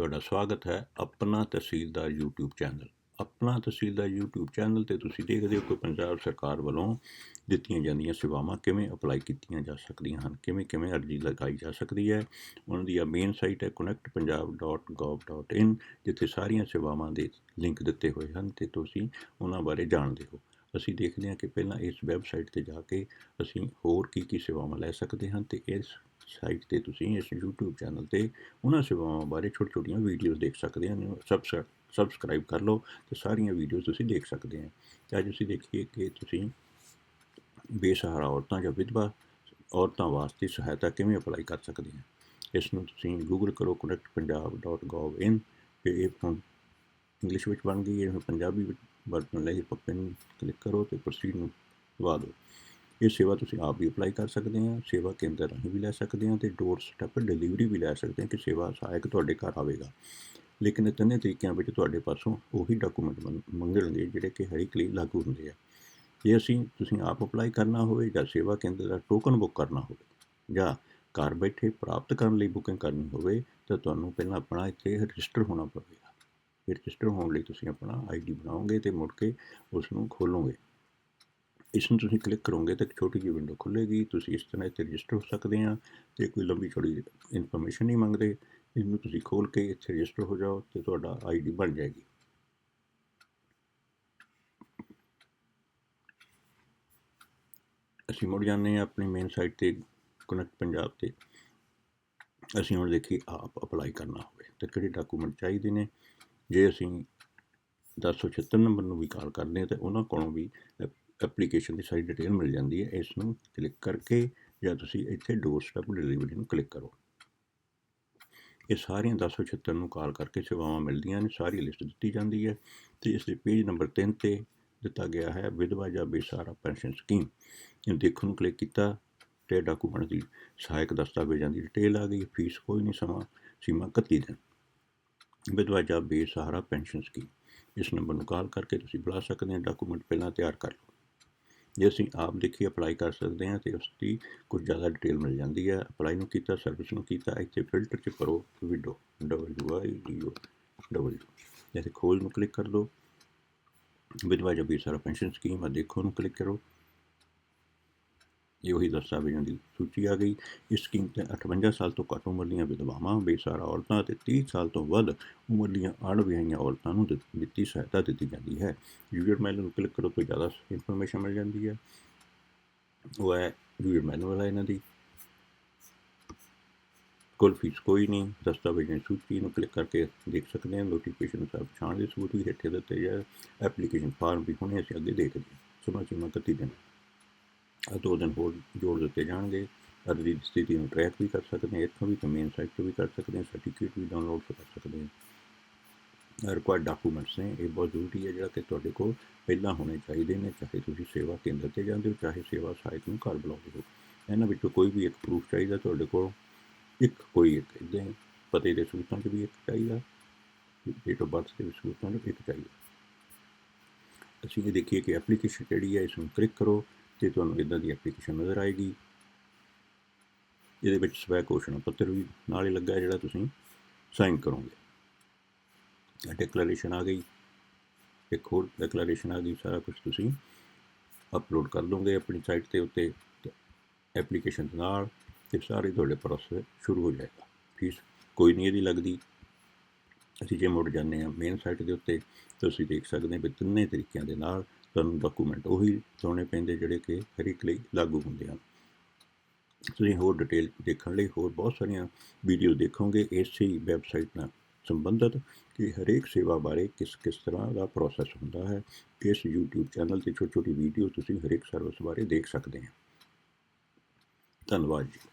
ਤੁਹਾਡਾ ਸਵਾਗਤ ਹੈ ਆਪਣਾ ਤਹਿਸੀਲਦਾਰ YouTube ਚੈਨਲ। ਆਪਣਾ ਤਹਿਸੀਲਦਾਰ YouTube ਚੈਨਲ ਤੇ ਤੁਸੀਂ ਦੇਖਦੇ ਹੋ ਕਿ ਪੰਜਾਬ ਸਰਕਾਰ ਵੱਲੋਂ ਦਿੱਤੀਆਂ ਜਾਂਦੀਆਂ ਸੇਵਾਵਾਂ ਕਿਵੇਂ ਅਪਲਾਈ ਕੀਤੀਆਂ ਜਾ ਸਕਦੀਆਂ ਹਨ ਕਿਵੇਂ ਕਿਵੇਂ ਅਰਜ਼ੀ ਲਗਾਈ ਜਾ ਸਕਦੀ ਹੈ। ਉਹਨਾਂ ਦੀ ਆ ਮੇਨ ਸਾਈਟ ਹੈ connectpunjab.gov.in ਜਿੱਥੇ ਸਾਰੀਆਂ ਸੇਵਾਵਾਂ ਦੇ ਲਿੰਕ ਦਿੱਤੇ ਹੋਏ ਹਨ ਤੇ ਤੁਸੀਂ ਉਹਨਾਂ ਬਾਰੇ ਜਾਣਦੇ ਹੋ। ਅਸੀਂ ਦੇਖਦੇ ਹਾਂ ਕਿ ਪਹਿਲਾਂ ਇਸ ਵੈਬਸਾਈਟ ਤੇ ਜਾ ਕੇ ਅਸੀਂ ਹੋਰ ਕੀ ਕੀ ਸੇਵਾਵਾਂ ਲੈ ਸਕਦੇ ਹਾਂ ਤੇ ਇਸ ਸਾਈਟ ਤੇ ਤੁਸੀਂ ਇਸ YouTube ਚੈਨਲ ਤੇ ਉਹਨਾਂ ਸੇਵਾਵਾਂ ਬਾਰੇ ਛੋਟੀ ਛੋਟੀਆਂ ਵੀਡੀਓਜ਼ ਦੇਖ ਸਕਦੇ ਹੋ ਸਬਸਕ੍ਰਾਈਬ ਸਬਸਕ੍ਰਾਈਬ ਕਰ ਲਓ ਤੇ ਸਾਰੀਆਂ ਵੀਡੀਓਜ਼ ਤੁਸੀਂ ਦੇਖ ਸਕਦੇ ਹੋ। ਤੇ ਅੱਜ ਅਸੀਂ ਦੇਖੀਏ ਕਿ ਤੁਸੀਂ ਬੇਸਹਾਰਾ ਔਰਤਾਂ ਜਾਂ ਵਿਧਵਾ ਔਰਤਾਂ ਵਾਸਤੇ ਸਹਾਇਤਾ ਕਿਵੇਂ ਅਪਲਾਈ ਕਰ ਸਕਦੇ ਹਾਂ। ਇਸ ਨੂੰ ਤੁਸੀਂ ਗੂਗਲ ਕਰੋ connectpunjab.gov.in ਤੇ ਇਹ ਹੁਣ ਇੰਗਲਿਸ਼ ਵਿੱਚ ਬਣ ਗਈ ਹੈ ਪੰਜਾਬੀ ਵਿੱਚ ਬਟਨ ਲਈ ਪੱਪੇ ਨੂੰ ਕਲਿੱਕ ਕਰੋ ਤੇ ਪ੍ਰੋਸੀਡ ਨੂੰ ਦਬਾ ਦਿਓ। ਇਹ ਸੇਵਾ ਤੁਸੀਂ ਆਪ ਵੀ ਅਪਲਾਈ ਕਰ ਸਕਦੇ ਹੋ ਸੇਵਾ ਕੇਂਦਰ ਰਾਹੀਂ ਵੀ ਲੈ ਸਕਦੇ ਹੋ ਤੇ ਡੋਰ ਸਟੈਪ ਡਿਲੀਵਰੀ ਵੀ ਲੈ ਸਕਦੇ ਹੋ ਕਿ ਸੇਵਾ ਸਹਾਇਕ ਤੁਹਾਡੇ ਘਰ ਆਵੇਗਾ। ਲੇਕਿਨ ਇਹ ਤਿੰਨੇ ਤਰੀਕਿਆਂ ਵਿੱਚ ਤੁਹਾਡੇ ਪਾਸੋਂ ਉਹੀ ਡਾਕੂਮੈਂਟ ਮੰਗਣਗੇ ਜਿਹੜੇ ਕਿ ਹਰ ਇੱਕ ਲਾਗੂ ਹੁੰਦੇ ਆ। ਜੇ ਅਸੀਂ, ਤੁਸੀਂ ਆਪ ਅਪਲਾਈ ਕਰਨਾ ਹੋਵੇ ਜਾਂ ਸੇਵਾ ਕੇਂਦਰ ਦਾ ਟੋਕਨ ਬੁੱਕ ਕਰਨਾ ਹੋਵੇ ਜਾਂ ਘਰ ਬੈਠੇ ਪ੍ਰਾਪਤ ਕਰਨ ਲਈ ਬੁਕਿੰਗ ਕਰਨੀ ਹੋਵੇ ਤਾਂ ਤੁਹਾਨੂੰ ਪਹਿਲਾਂ ਆਪਣਾ ਇੱਥੇ ਰਜਿਸਟਰ ਹੋਣਾ ਪਵੇਗਾ। ਰਜਿਸਟਰ ਹੋਣ ਲਈ ਤੁਸੀਂ ਆਪਣਾ ਆਈਡੀ ਬਣਾਓਗੇ ਤੇ ਮੁੜ ਕੇ ਉਸ ਨੂੰ ਖੋਲੋਗੇ। ਇਸ ਨੂੰ ਤੁਸੀਂ ਕਲਿੱਕ ਕਰੋਗੇ ਤਾਂ ਇੱਕ ਛੋਟੀ ਜਿਹੀ ਵਿੰਡੋ ਖੁੱਲੇਗੀ। ਤੁਸੀਂ ਇਸ ਤਰ੍ਹਾਂ ਇੱਥੇ ਰਜਿਸਟਰ ਹੋ ਸਕਦੇ ਆ ਤੇ ਕੋਈ ਲੰਬੀ ਚੌੜੀ ਇਨਫੋਰਮੇਸ਼ਨ ਨਹੀਂ ਮੰਗਦੇ। ਇਹਨੂੰ ਤੁਸੀਂ ਖੋਲ ਕੇ ਇੱਥੇ ਰਜਿਸਟਰ ਹੋ ਜਾਓ ਤੇ ਤੁਹਾਡਾ ਆਈਡੀ ਬਣ ਜਾਏਗੀ। ਅਸੀਂ ਮੁੜ ਜਾਂਦੇ ਹਾਂ ਆਪਣੀ ਮੇਨ ਸਾਈਟ ਤੇ ਕਨੈਕਟ ਪੰਜਾਬ ਤੇ। ਅਸੀਂ ਹੁਣ ਦੇਖੀ ਆਪ ਅਪਲਾਈ ਕਰਨਾ ਹੋਵੇ ਤੇ ਕਿਹੜੇ ਡਾਕੂਮੈਂਟ ਚਾਹੀਦੇ ਨੇ। ਜੇ ਅਸੀਂ 1076 ਨੰਬਰ ਨੂੰ ਵੀ ਕਾਲ ਕਰਦੇ ਹਾਂ ਤੇ ਉਹਨਾਂ ਕੋਲੋਂ ਵੀ ਐਪਲੀਕੇਸ਼ਨ ਦੀ ਸਾਰੀ ਡਿਟੇਲ ਮਿਲ ਜਾਂਦੀ ਹੈ। ਇਸ ਨੂੰ ਕਲਿੱਕ ਕਰਕੇ ਜਾਂ ਤੁਸੀਂ ਇੱਥੇ ਡੋਰ ਸਟੈਪ ਡਿਲੀਵਰੀ ਨੂੰ ਕਲਿੱਕ ਕਰੋ। ਇਹ ਸਾਰੀਆਂ 1076 ਨੂੰ ਕਾਲ ਕਰਕੇ ਸੇਵਾਵਾਂ ਮਿਲਦੀਆਂ ਨੇ, ਸਾਰੀ ਲਿਸਟ ਦਿੱਤੀ ਜਾਂਦੀ ਹੈ ਤੇ ਇਸ ਦੇ ਪੇਜ ਨੰਬਰ 3 ਤੇ ਦਿੱਤਾ ਗਿਆ ਹੈ ਵਿਧਵਾ ਜਾਂ ਬੇਸਹਾਰਾ ਪੈਨਸ਼ਨ ਸਕੀਮ ਇਹ ਦੇਖਣ ਨੂੰ ਕਲਿੱਕ ਕੀਤਾ ਤੇ ਡਾਕੂਮੈਂਟ ਦੀ ਸਹਾਇਕ ਦਸਤਾਵੇਜ਼ਾਂ ਦੀ ਡਿਟੇਲ ਆ ਗਈ ਫੀਸ ਕੋਈ ਨਹੀਂ, ਸਮਾਂ, ਸੀਮਾ 31 ਦਿਨ। ਵਿਧਵਾ ਜਾਂ ਬੇਸਹਾਰਾ ਪੈਨਸ਼ਨ ਸਕੀਮ ਇਸ ਨੰਬਰ ਨੂੰ ਕਾਲ ਕਰਕੇ ਤੁਸੀਂ ਬੁਲਾ ਸਕਦੇ ਹੋ। ਡਾਕੂਮੈਂਟ ਪਹਿਲਾਂ ਤਿਆਰ ਕਰ ਲਓ। ਜੇ ਅਸੀਂ ਆਪ ਦੇਖੀ ਅਪਲਾਈ ਕਰ ਸਕਦੇ ਹਾਂ, ਤੇ ਉਸ ਦੀ ਕੁਝ ਜ਼ਿਆਦਾ ਡਿਟੇਲ ਮਿਲ ਜਾਂਦੀ ਹੈ। ਅਪਲਾਈ ਨੂੰ ਕੀਤਾ ਸਰਵਿਸ ਨੂੰ ਕੀਤਾ, ਇੱਥੇ ਫਿਲਟਰ 'ਚ ਕਰੋ widow W I D O W ਜੈਸੇ ਖੋਲ ਨੂੰ ਕਲਿੱਕ ਕਰ ਦਿਓ ਵਿਧਵਾ ਜਾਂ ਬੇਸਹਾਰਾ ਪੈਨਸ਼ਨ ਸਕੀਮ ਆ, ਦੇਖੋ ਨੂੰ ਕਲਿੱਕ ਕਰੋ। ਇਹ ਉਹੀ ਦਸਤਾਵੇਜ਼ਾਂ ਦੀ ਸੂਚੀ ਆ ਗਈ। ਇਸ ਸਕੀਮ ਤੇ 58 ਸਾਲ ਤੋਂ ਘੱਟ ਉਮਰ ਦੀਆਂ ਵਿਧਵਾਵਾਂ, ਬੇਸਹਾਰਾ ਔਰਤਾਂ ਅਤੇ 30 ਸਾਲ ਤੋਂ ਵੱਧ ਉਮਰ ਦੀਆਂ ਅਣਵਿਆਹੀਆਂ ਔਰਤਾਂ ਨੂੰ ਵਿੱਤੀ ਸਹਾਇਤਾ ਦਿੱਤੀ ਜਾਂਦੀ ਹੈ। ਯੂਜ਼ਰ ਮੈਨੂਅਲ ਨੂੰ ਕਲਿੱਕ ਕਰੋ ਤੋਂ ਜ਼ਿਆਦਾ ਇਨਫੋਰਮੇਸ਼ਨ ਮਿਲ ਜਾਂਦੀ ਹੈ। ਉਹ ਹੈ ਯੂਜ਼ਰ ਮੈਨੂਅਲ ਹੈ ਇਹਨਾਂ ਦੀ। ਕੁੱਲ ਫੀਸ ਕੋਈ ਨਹੀਂ। ਦਸਤਾਵੇਜ਼ਾਂ ਦੀ ਸੂਚੀ ਨੂੰ ਕਲਿੱਕ ਕਰਕੇ ਦੇਖ ਸਕਦੇ ਹਾਂ। ਨੋਟੀਫਿਕੇਸ਼ਨ ਸਭ ਪਛਾਣ ਦੇ ਸਬੂਤ ਵੀ ਹੇਠੇ ਦਿੱਤੇ ਜਾਂ ਐਪਲੀਕੇਸ਼ਨ ਫਾਰਮ ਵੀ ਹੁਣੇ ਅਸੀਂ ਅੱਗੇ ਦੇਖਦੇ ਹਾਂ। ਸਮਾਂ ਸੀਮਾ 31 ਦੇਣਾ ਦੋ ਦਿਨ ਹੋਰ ਜੋੜ ਦਿੱਤੇ ਜਾਣਗੇ। ਅਰਜ਼ੀ ਦੀ ਸਥਿਤੀ ਨੂੰ ਟਰੈਕ ਵੀ ਕਰ ਸਕਦੇ ਹਾਂ, ਇੱਥੋਂ ਵੀ ਕਮੇਨ ਸਾਈਟ ਤੋਂ ਵੀ ਕਰ ਸਕਦੇ ਹਾਂ ਸਰਟੀਫਿਕੇਟ ਵੀ ਡਾਊਨਲੋਡ ਕਰ ਸਕਦੇ ਹਾਂ। ਰਿਕੁਆਇਰਡ ਡਾਕੂਮੈਂਟਸ ਨੇ, ਇਹ ਬਹੁਤ ਜ਼ਰੂਰੀ ਹੈ ਜਿਹੜਾ ਕਿ ਤੁਹਾਡੇ ਕੋਲ ਪਹਿਲਾਂ ਹੋਣੇ ਚਾਹੀਦੇ ਨੇ, ਚਾਹੇ ਤੁਸੀਂ ਸੇਵਾ ਕੇਂਦਰ ਤੇ ਜਾਂਦੇ ਹੋ, ਚਾਹੇ ਸੇਵਾ ਸਹਾਇਕ ਨੂੰ ਘਰ ਬੁਲਾਉਂਦੇ ਹੋ। ਇਹਨਾਂ ਵਿੱਚੋਂ ਕੋਈ ਵੀ ਇੱਕ ਪ੍ਰੂਫ ਚਾਹੀਦਾ ਤੁਹਾਡੇ ਕੋਲ, ਇੱਕ ਕੋਈ ਇੱਕ ਇਦਾਂ ਪਤੇ ਦੇ ਸੂਤਰਾਂ 'ਚ ਵੀ ਇੱਕ ਚਾਹੀਦਾ ਡੇਟ ਆਫ ਬਰਥ ਦੇ ਸੂਤਰਾਂ 'ਚ ਇੱਕ ਚਾਹੀਦਾ। ਅਸੀਂ ਇਹ ਦੇਖੀਏ ਕਿ ਐਪਲੀਕੇਸ਼ਨ ਕਿਹੜੀ ਹੈ, ਇਸ ਨੂੰ ਕਲਿੱਕ ਕਰੋ ਤੇ ਤੁਹਾਨੂੰ ਇਦਾਂ ਦੀ ਐਪਲੀਕੇਸ਼ਨ ਨਜ਼ਰ ਆਏਗੀ। ਇਹਦੇ ਵਿੱਚ ਸਵੈ ਘੋਸ਼ਣਾ ਪੱਤਰ ਵੀ ਨਾਲ ਹੀ ਲੱਗਾ ਜਿਹੜਾ ਤੁਸੀਂ ਸਾਈਨ ਕਰੋਗੇ। ਡਿਕਲੇਰੇਸ਼ਨ ਆ ਗਈ। ਇੱਕ ਹੋਰ ਡਿਕਲੇਰੇਸ਼ਨ ਆ ਗਈ। ਸਾਰਾ ਕੁਝ ਤੁਸੀਂ ਅਪਲੋਡ ਕਰ ਦੋਗੇ ਆਪਣੀ ਸਾਈਟ ਤੇ ਉੱਤੇ ਐਪਲੀਕੇਸ਼ਨ ਨਾਲ ਤੇ ਸਾਰੇ ਤੁਹਾਡੇ ਪ੍ਰੋਸੈਸ ਸ਼ੁਰੂ ਹੋ ਜਾਏਗਾ। ਫੀਸ ਕੋਈ ਨਹੀਂ ਇਹਦੀ ਲੱਗਦੀ। ਅਸੀਂ ਜੇ ਮੁੜ ਜਾਂਦੇ ਹਾਂ ਮੇਨ ਸਾਈਟ ਦੇ ਉੱਤੇ ਤੁਸੀਂ ਦੇਖ ਸਕਦੇ ਹੋ ਵੀ ਤਿੰਨੇ ਤਰੀਕਿਆਂ ਦੇ ਨਾਲ ਤੁਹਾਨੂੰ ਡਾਕੂਮੈਂਟ ਉਹੀ ਲਾਉਣੇ ਪੈਂਦੇ ਜਿਹੜੇ ਕਿ ਹਰ ਇੱਕ ਲਈ ਲਾਗੂ ਹੁੰਦੇ ਹਨ। ਤੁਸੀਂ ਹੋਰ ਡਿਟੇਲ ਦੇਖਣ ਲਈ ਹੋਰ ਬਹੁਤ ਸਾਰੀਆਂ ਵੀਡੀਓ ਦੇਖੋਗੇ, ਇਸੇ ਹੀ ਵੈਬਸਾਈਟ ਨਾਲ ਸੰਬੰਧਿਤ ਕਿ ਹਰੇਕ ਸੇਵਾ ਬਾਰੇ ਕਿਸ ਕਿਸ ਤਰ੍ਹਾਂ ਦਾ ਪ੍ਰੋਸੈਸ ਹੁੰਦਾ ਹੈ, ਇਸ YouTube ਚੈਨਲ ਤੇ ਛੋਟੀ ਛੋਟੀ ਵੀਡੀਓ ਤੁਸੀਂ ਹਰੇਕ ਸਰਵਿਸ ਬਾਰੇ ਦੇਖ ਸਕਦੇ ਹੋ। ਧੰਨਵਾਦ ਜੀ।